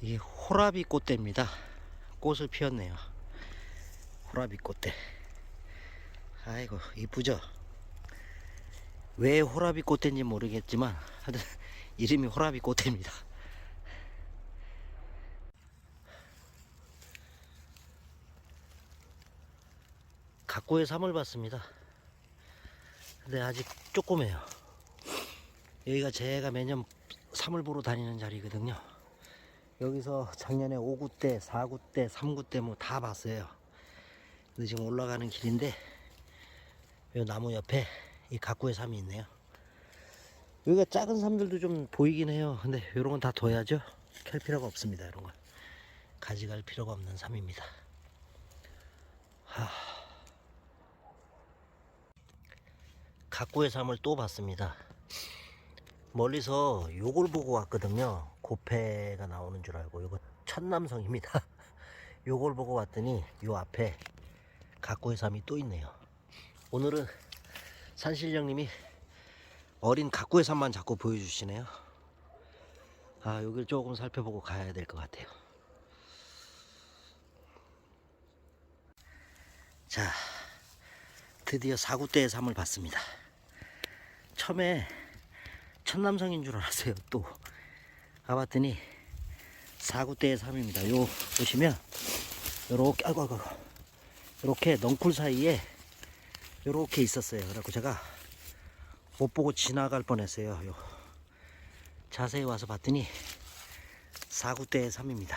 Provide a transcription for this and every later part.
이게 호라비 꽃대입니다. 꽃을 피웠네요. 호라비 꽃대. 아이고 이쁘죠? 왜 호라비 꽃대인지 모르겠지만 하여튼 이름이 호라비 꽃대입니다. 각고의 삼을 봤습니다. 근데 아직 조그매요. 여기가 제가 매년 삼을 보러 다니는 자리거든요. 여기서 작년에 5구 때, 4구 때, 3구 때 뭐 다 봤어요. 근데 지금 올라가는 길인데 이 나무 옆에 이 각고의 삼이 있네요. 여기가 작은 삼들도 좀 보이긴 해요. 근데 이런 건 다 둬야죠. 캘 필요가 없습니다. 이런 건 가져갈 필요가 없는 삼입니다. 하... 각고의 삼을 또 봤습니다. 멀리서 요걸 보고 왔거든요. 고패가 나오는 줄 알고 요거 천남성입니다. 요걸 보고 왔더니 요 앞에 각고의 삼이 또 있네요. 오늘은 산신령님이 어린 각고의 삼만 자꾸 보여주시네요. 아 여기를 조금 살펴보고 가야 될 것 같아요. 자 드디어 사구대의 삼을 봤습니다. 처음에 천남성인 줄 알았어요. 또 가봤더니 사구대의 삼입니다. 요 보시면 요렇게 아이고 아이고. 요렇게 넝쿨 사이에 요렇게 있었어요. 그래갖고 제가 못 보고 지나갈 뻔했어요. 요 자세히 와서 봤더니 사구대의 삼입니다.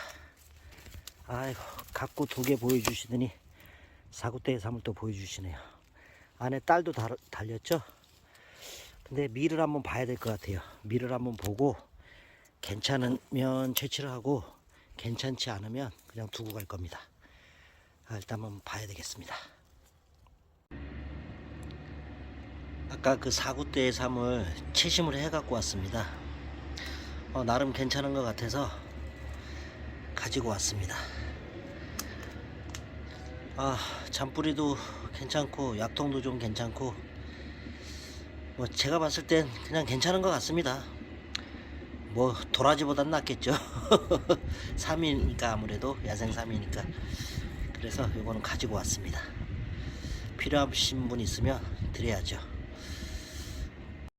아이고 갖고 두 개 보여주시더니 사구대의 삼을 또 보여주시네요. 안에 딸도 달, 달렸죠? 근데 밀을 한번 봐야 될 것 같아요. 밀을 한번 보고 괜찮으면 채취를 하고 괜찮지 않으면 그냥 두고 갈 겁니다. 아, 일단 한번 봐야 되겠습니다. 아까 그 사구대의 삼을 채심을 해 갖고 왔습니다. 어, 나름 괜찮은 것 같아서 가지고 왔습니다. 아, 잔뿌리도 괜찮고 약통도 좀 괜찮고 뭐 제가 봤을 땐 그냥 괜찮은 것 같습니다. 뭐 도라지보단 낫겠죠. 3이니까 아무래도 야생 3이니까 그래서 이거는 가지고 왔습니다. 필요하신 분 있으면 드려야죠.